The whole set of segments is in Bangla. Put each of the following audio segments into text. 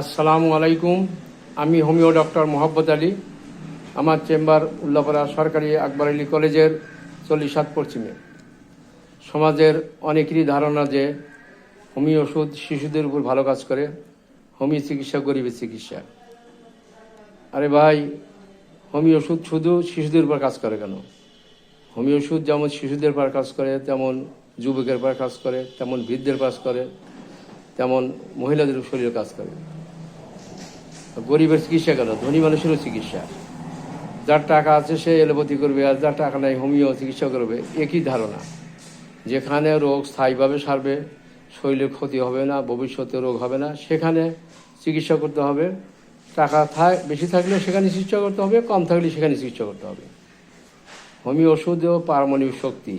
আসসালামু আলাইকুম। আমি হোমিও ডক্টর মোহাম্মদ আলী। আমার চেম্বার উল্লাপাড়া সরকারি আকবর আলী কলেজের চল্লিশ সাত পশ্চিমে। সমাজের অনেকেরই ধারণা যে হোমি ওষুধ শিশুদের উপর ভালো কাজ করে। হোমিও চিকিৎসা গরিবের চিকিৎসা। আরে ভাই, হোমি ওষুধ শুধু শিশুদের উপর কাজ করে কেন? হোমি ওষুধ যেমন শিশুদের উপর কাজ করে, তেমন যুবকের উপর কাজ করে, তেমন বৃদ্ধের কাজ করে, তেমন মহিলাদের শরীরে কাজ করে। গরিবের চিকিৎসা কেন ধনী মানুষেরও চিকিৎসা। যার টাকা আছে সে এলোপ্যাথি করবে, আর যার টাকা নাই হোমিও চিকিৎসা করবে, একই ধারণা। যেখানে রোগ স্থায়ীভাবে সারবে, শরীরে ক্ষতি হবে না, ভবিষ্যতে রোগ হবে না, সেখানে চিকিৎসা করতে হবে। টাকা থাক, বেশি থাকলে সেখানে চিকিৎসা করতে হবে, কম থাকলে সেখানে চিকিৎসা করতে হবে। হোমিও ওষুধেও পারমাণবিক শক্তি।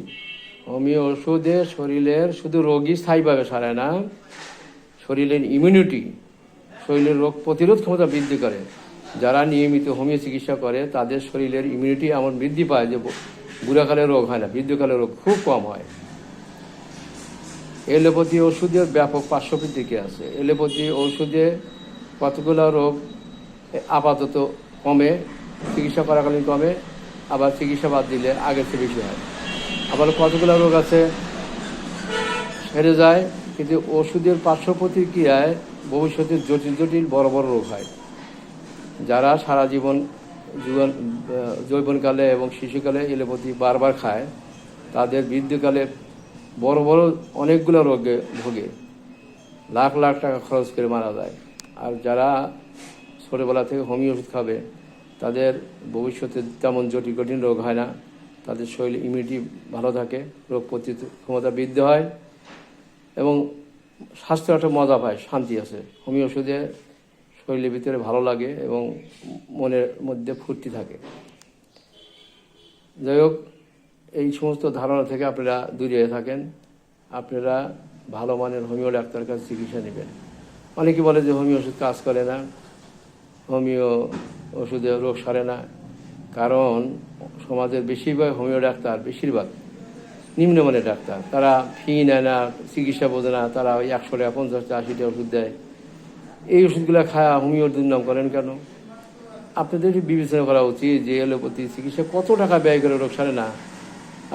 হোমিও ওষুধে শরীরের শুধু রোগী স্থায়ীভাবে সারে না, শরীরের ইমিউনিটি শরীরের রোগ প্রতিরোধ ক্ষমতা বৃদ্ধি করে। যারা নিয়মিত হোমিও চিকিৎসা করে, তাদের শরীরের ইমিউনিটি এমন বৃদ্ধি পায় যে বুড়াকালে রোগ হয় না, বৃদ্ধকালে রোগ খুব কম হয়। এলোপ্যাথি ওষুধের ব্যাপক পার্শ্ব প্রতিক্রিয়া আছে। এলোপ্যাথি ওষুধে কতগুলো রোগ আপাতত কমে, চিকিৎসা করাকালীন কমে, আবার চিকিৎসা বাদ দিলে আগের চেয়ে বেশি হয়। আবার কতগুলো রোগ আছে? সেরে যায়। কিন্তু ওষুধের পার্শ্ব প্রতিক্রিয়ায় ভবিষ্যতে জটিল জটিল বড় বড় রোগ হয়। যারা সারা জীবন জীবন যৌবনকালে এবং শিশুকালে এলোপ্যাথি বারবার খায়, তাদের বৃদ্ধকালে বড় বড় অনেকগুলো রোগে ভোগে। লাখ লাখ টাকা খরচ করে মারা যায়। আর যারা ছোটোবেলা থেকে হোমিও ওষুধ খাবে, তাদের ভবিষ্যতে তেমন জটিল কঠিন রোগ হয় না। তাদের শরীর ইমিউনিটি ভালো থাকে, রোগ প্রতিরোধ ক্ষমতা বৃদ্ধি হয়। এবং স্বাস্থ্য একটা মজা পায়, শান্তি আছে। হোমিও ওষুধে শরীরের ভিতরে ভালো লাগে এবং মনের মধ্যে ফুর্তি থাকে। যাই হোক, এই সমস্ত ধারণা থেকে আপনারা দূরে থাকেন। আপনারা ভালো মানের হোমিও ডাক্তারের কাছে চিকিৎসা নেবেন। অনেকে বলে যে হোমিও ওষুধ কাজ করে না। হোমিও ওষুধে রোগ সারে না। কারণ সমাজের বেশিরভাগ হোমিও ডাক্তার বেশিরভাগ নিম্নমানের ডাক্তার। তারা ফি নেয় না, চিকিৎসা বোঝে না, তারা ওই একশো টাকা, পঞ্চাশ টাকা, আশি টাকা ওষুধ দেয়। এই ওষুধগুলো খায় হোমিওর দুর্নাম করেন কেন? আপনাদের বিবেচনা করা উচিত যে এলোপ্যাথি চিকিৎসা কত টাকা ব্যয় করে রোগ সারে না।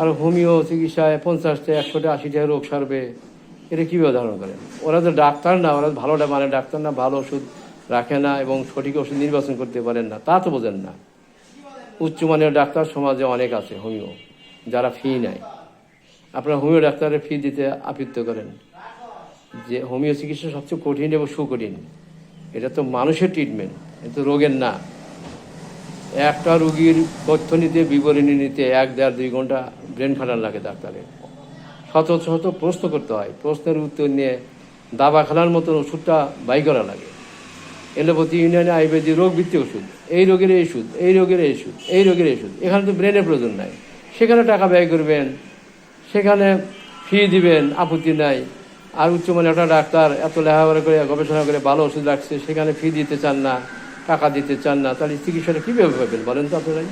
আর হোমিও চিকিৎসায় পঞ্চাশ টাকা, একশো টাকা, আশি টাকা রোগ সারবে, এটা কীভাবে ধারণ করেন? ওরা তো ডাক্তার না, ওরা ভালো মানে ডাক্তার না, ভালো ওষুধ রাখে না এবং সঠিক ওষুধ নির্বাচন করতে পারেন না, তা তো বোঝেন না। উচ্চমানের ডাক্তার সমাজে অনেক আছে হোমিও, যারা ফি নেয়। আপনারা হোমিও ডাক্তারের ফি দিতে আবৃত্ত করেন। যে হোমিও চিকিৎসা সবচেয়ে কঠিন এবং সুকঠিন। এটা তো মানুষের ট্রিটমেন্ট এটা রোগের না। একটা রুগীর তথ্য নিতে, বিবরণী নিতে এক দেড় দুই ঘণ্টা ব্রেন ফাটান লাগে ডাক্তারের। শত শত প্রশ্ন করতে হয়। প্রশ্নের উত্তর নিয়ে দাবা খেলার মতন ওষুধটা বাই করা লাগে। এলোপ্যাথি ইউনিয়নে আয়ুর্বেদিক রোগ ভিত্তিক ওষুধ। এই রোগের এই ওষুধ, এই রোগের এই ওষুধ, এই রোগের এই ওষুধ। এখানে তো ব্রেনের প্রয়োজন নাই। সেখানে টাকা ব্যয় করবেন সেখানে ফি দিবেন, আপত্তি নাই। আর উচ্চমানের একটা ডাক্তার এত লেখাপড়া করে, গবেষণা করে ভালো ওষুধ রাখছে, সেখানে ফি দিতে চান না, টাকা দিতে চান না, তাহলে চিকিৎসাটা কীভাবে পাবেন বলেন তো আপনারাই?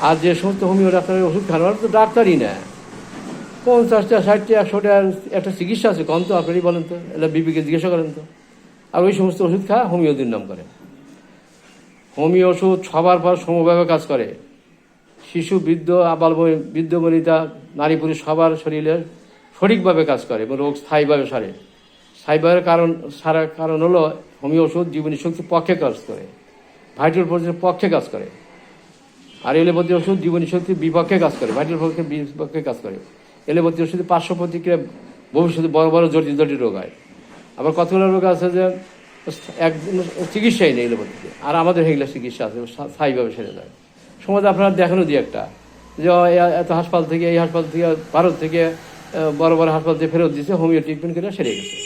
আর যে সমস্ত হোমিও ডাক্তারের ওষুধ খান তো ডাক্তারই না। পঞ্চাশটা, ষাটটা, একশোটা একটা চিকিৎসা আছে কম তো আপনারই বলেন তো, এলা বিপিকে জিজ্ঞাসা করেন তো। আর ওই সমস্ত ওষুধ খা হোমিও নাম করে। হোমিও ওষুধ সবার পর সমভাবে কাজ করে। শিশু, বৃদ্ধ আবাল বৃদ্ধ, বনিতা, নারী, পুরুষ সবার শরীরে সঠিকভাবে কাজ করে এবং রোগ স্থায়ীভাবে সারে। স্থায়ীভাবে কারণ সারার কারণ হলো হোমিও ওষুধ, জীবনী শক্তির পক্ষে কাজ করে। ভাইটাল ফোর্সের পক্ষে কাজ করে। আর এলোপ্যাথি ওষুধ, জীবনী শক্তির বিপক্ষে কাজ করে। ভাইটাল ফোর্সের বিপক্ষে কাজ করে। এলোপ্যাথি ওষুধের পার্শ্ব প্রতিক্রিয়া ভবিষ্যতে বড় বড় জটিল জটিল রোগ হয়। আবার কতগুলো রোগ আছে যে এক চিকিৎসাই নেই এলোপ্যাথিতে। আর আমাদের এগুলো চিকিৎসা আছে, স্থায়ীভাবে সেরে যায়। সমাজে আপনারা দেখানো দিয়ে একটা। যে এত হাসপাতাল থেকে, এই হাসপাতাল থেকে, ভারত থেকে বড় বড় হাসপাতাল থেকে ফেরত দিয়েছে হোমিও ট্রিটমেন্ট করে সেরে গেছে।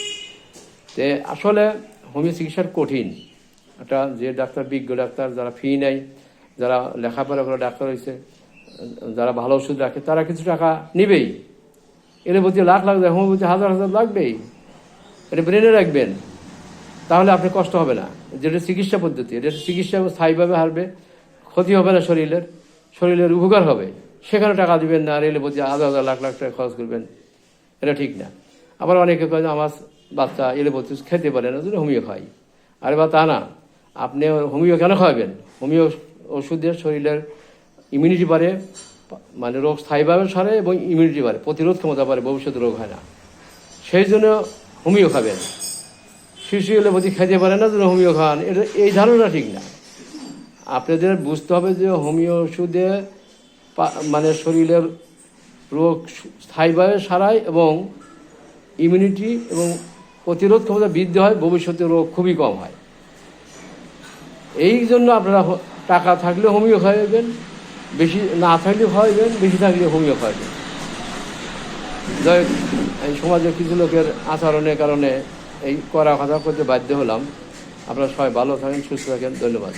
তে, আসলে হোমিও চিকিৎসার কঠিন। একটা যে ডাক্তার, বিজ্ঞ ডাক্তার যারা ফি নেয়, যারা লেখাপড়া করে ডাক্তার হয়েছে যারা ভালো ওষুধ রাখে, তারা কিছু টাকা নিবেই। এর প্রতি লাখ দেয় হোমিওপ্যাথি হাজার হাজার লাগবেই। এটা ব্রেনে রাখবেন। তাহলে আপনার কষ্ট হবে না। যেটা চিকিৎসা পদ্ধতি, এটা চিকিৎসা স্থায়ীভাবে হারবে। ক্ষতি হবে না শরীরের শরীরের উপকার হবে। সেখানে টাকা দিবেন না, রেলের প্রতি হাজার হাজার লাখ লাখ টাকা খরচ করবেন। এটা ঠিক না। আবার অনেকে কয় আমার বাচ্চা এলে বলতে খেতে পারে না হোমিও খাই। আরে বা তা না। আপনি হোমিও কেন খাওয়াবেন হোমিও ওষুধের শরীরের ইমিউনিটি বাড়ে মানে রোগ স্থায়ীভাবে সারে এবং ইমিউনিটি বাড়ে, প্রতিরোধ ক্ষমতা বাড়ে ভবিষ্যতে রোগ হয় না। সেই জন্য হোমিও খাবেন। শিশু বলছি খেতে পারে না যেন হোমিও খান। এটা, এই ধারণা ঠিক না। আপনাদের বুঝতে হবে যে হোমিও ওষুধে মানে শরীরের রোগ স্থায়ীভাবে সারায় এবং ইমিউনিটি এবং প্রতিরোধ ক্ষমতা বৃদ্ধি হয়, ভবিষ্যতে রোগ খুবই কম হয়। এই জন্য আপনারা টাকা থাকলে হোমিও খাওয়াবেন, বেশি না থাকলে খাওয়াবেন, বেশি থাকলে হোমিও খাওয়াবেন। যাই এই সমাজের কিছু লোকের আচরণের কারণে এই করা কথা করতে বাধ্য হলাম। আপনারা সবাই ভালো থাকেন, সুস্থ থাকেন, ধন্যবাদ।